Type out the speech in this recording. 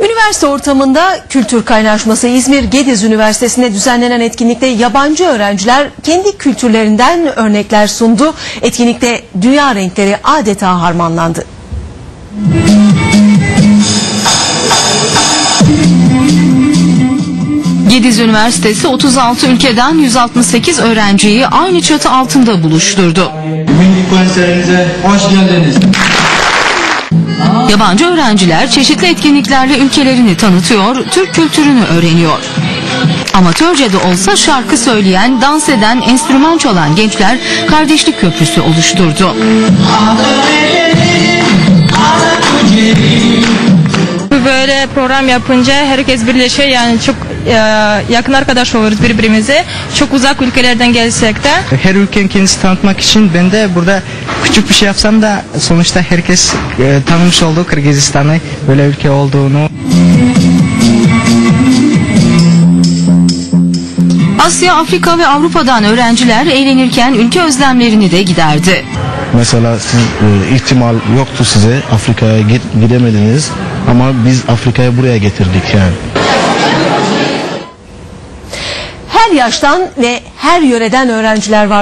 Üniversite ortamında kültür kaynaşması İzmir Gediz Üniversitesi'nde düzenlenen etkinlikte yabancı öğrenciler kendi kültürlerinden örnekler sundu. Etkinlikte dünya renkleri adeta harmanlandı. Gediz Üniversitesi 36 ülkeden 168 öğrenciyi aynı çatı altında buluşturdu. Bugünkü konserimize hoş geldiniz. Yabancı öğrenciler çeşitli etkinliklerle ülkelerini tanıtıyor, Türk kültürünü öğreniyor. Amatörce de olsa şarkı söyleyen, dans eden, enstrüman çalan gençler kardeşlik köprüsü oluşturdu. Böyle program yapınca herkes birleşiyor yani çok yakın arkadaş oluruz birbirimize. Çok uzak ülkelerden gelsek de. Her ülkenin kendisi tanıtmak için ben de burada küçük bir şey yapsam da sonuçta herkes e, tanımış oldu Kırgızistan'ı böyle ülke olduğunu. Asya, Afrika ve Avrupa'dan öğrenciler eğlenirken ülke özlemlerini de giderdi. Mesela siz, e, ihtimal yoktu size Afrika'ya gidemediniz ama biz Afrika'ya buraya getirdik yani. Her yaştan ve her yöreden öğrenciler var.